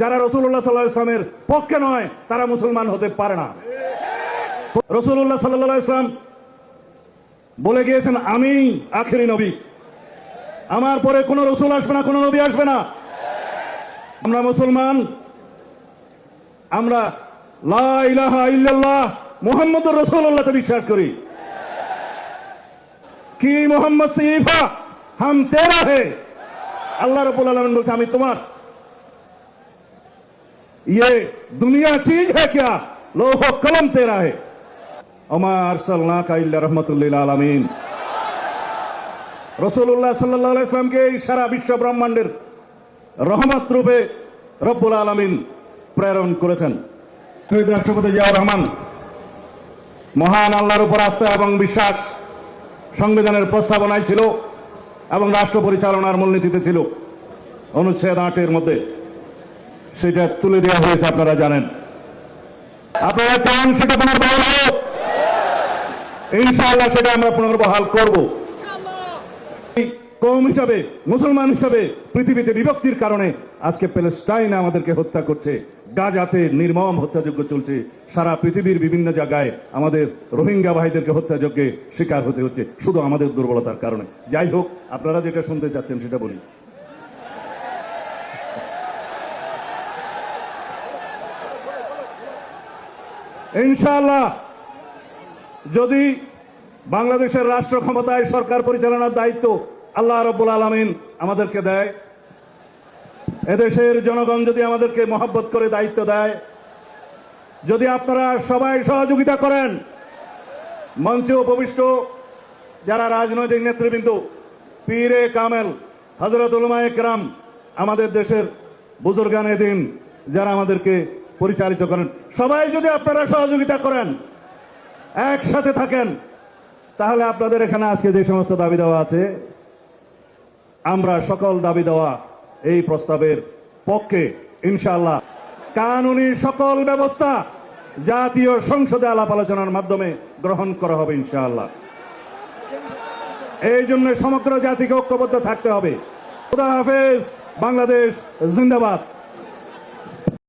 যারা রসুল্লাহ সাল্লাহ পক্ষে নয়, তারা মুসলমান হতে পারে না। রসুল্লাহ সাল্লাহ বলে গিয়েছেন, আমি আখেরি নবী। আমার পরে কোনো রসুল আসবে না, কোনো নবী আসবে না। আমরা মুসলমান, আমরা মোহাম্মদুর রসুল্লাহকে বিশ্বাস করি। কি মোহাম্মদ হাম তেরা হে। আল্লাহ রবুল আলমিন বলছে, আমি তোমার ये दुनिया चीज है क्या? लोहो कलम तेरा है। আমার সাল্লাহ রহমতুল্লিল আলমিন রসুল্লাহ সাল্লাহ ইসলামকে এই সারা বিশ্ব ব্রহ্মাণ্ডের রহমত রূপে রব্বুল আলমিন প্রেরণ করেছেন শহীদ রাষ্ট্রপতি জিয়া রহমান, মহান আল্লাহর উপর আস্থা এবং বিশ্বাস সংবিধানের প্রস্তাবনায় ছিল এবং রাষ্ট্র পরিচালনার মূলনীতিতে ছিল। অনুচ্ছেদ আটের মধ্যে সেটা তুলে দেওয়া হয়েছে, আপনারা জানেন। আপনারা চান সেটা পুনর্বহাল হোক? ইনশাআল্লাহ সেটা আমরা পুনর্বহাল করব। কৌম হিসাবে, মুসলমান হিসাবে পৃথিবীতে বিভক্তির কারণে আজকে প্যালেস্টাইন আমাদেরকে হত্যা করছে। গাজাতে নির্মম হত্যাযজ্ঞ চলছে। সারা পৃথিবীর বিভিন্ন জায়গায় আমাদের রোহিঙ্গা ভাইদেরকে হত্যাযজ্ঞে শিকার হতে হচ্ছে। শুধু আমাদের দুর্বলতার কারণে। যাই হোক, আপনারা যেটা শুনতে চাচ্ছেন সেটা বলি। ইনশাআল্লাহ, যদি বাংলাদেশের রাষ্ট্র ক্ষমতায় সরকার পরিচালনার দায়িত্ব আল্লাহ রব্বুল আলমিন আমাদেরকে দেয়, এদেশের জনগণ যদি আমাদেরকে মহব্বত করে দায়িত্ব দেয়, যদি আপনারা সবাই সহযোগিতা করেন, মঞ্চে উপবিষ্ট যারা রাজনৈতিক নেতৃবৃন্দ, পীরে কামেল হজরত উলমায়ে কেরাম, আমাদের দেশের বুজুর্গানে দিন যারা আমাদেরকে পরিচালিত করেন। সবাই যদি আপনারা সহযোগিতা করেন, একসাথে থাকেন, তাহলে আপনাদের এখানে আজকে যে সমস্ত দাবি দেওয়া আছে, আমরা সকল দাবি দেওয়া এই প্রস্তাবের পক্ষে, ইনশাআল্লাহ। কানুনি সকল ব্যবস্থা জাতীয় সংসদে আলাপ আলোচনার মাধ্যমে গ্রহণ করা হবে, ইনশাআল্লাহ। এই জন্য সমগ্র জাতিকে ঐক্যবদ্ধ থাকতে হবে। খুদা হাফেজ, বাংলাদেশ জিন্দাবাদ।